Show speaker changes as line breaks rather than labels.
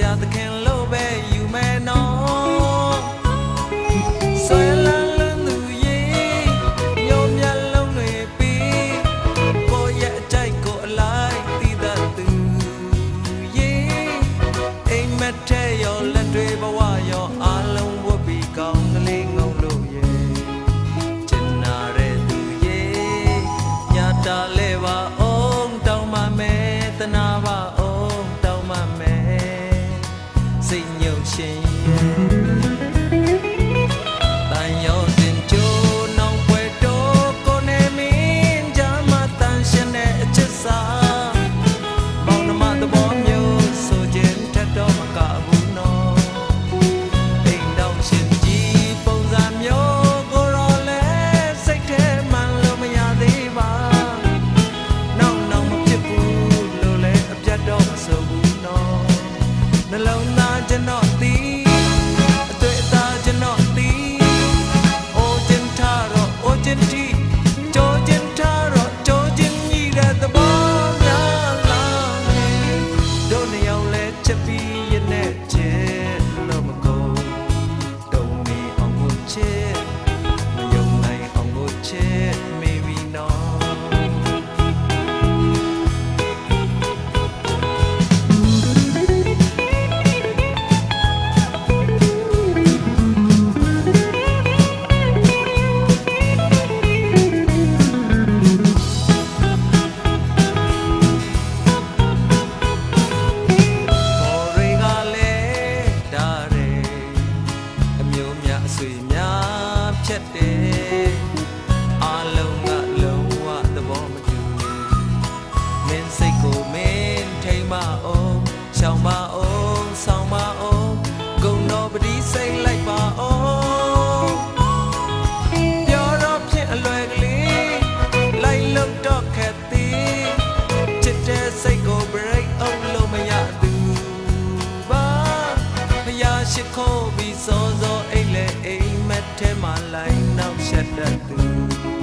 ဆရာသခင် change. ချက်တယ်အားလုံးကလုံးဝသဘောမတူမင်းစိတ်ကိုမင်းထိမ်မအောင်ရှောင်မအောင်ဆောင်မအောင်ဂုံတော်ပတိစိတ်လိုက်ပါအောင်ပြောတော့ဖြင့်အလွယ်ကလေးလိုက်လို့တော့ခက်သည်ချစ်တဲ့စိတ်ကို break အောင်လို့မရသူပါဖယားရှိခိုးပြီးစောစောအိတ်လေအိမ်မက် ထဲမှာလိုက်နောက်ဆက်တတ်သူ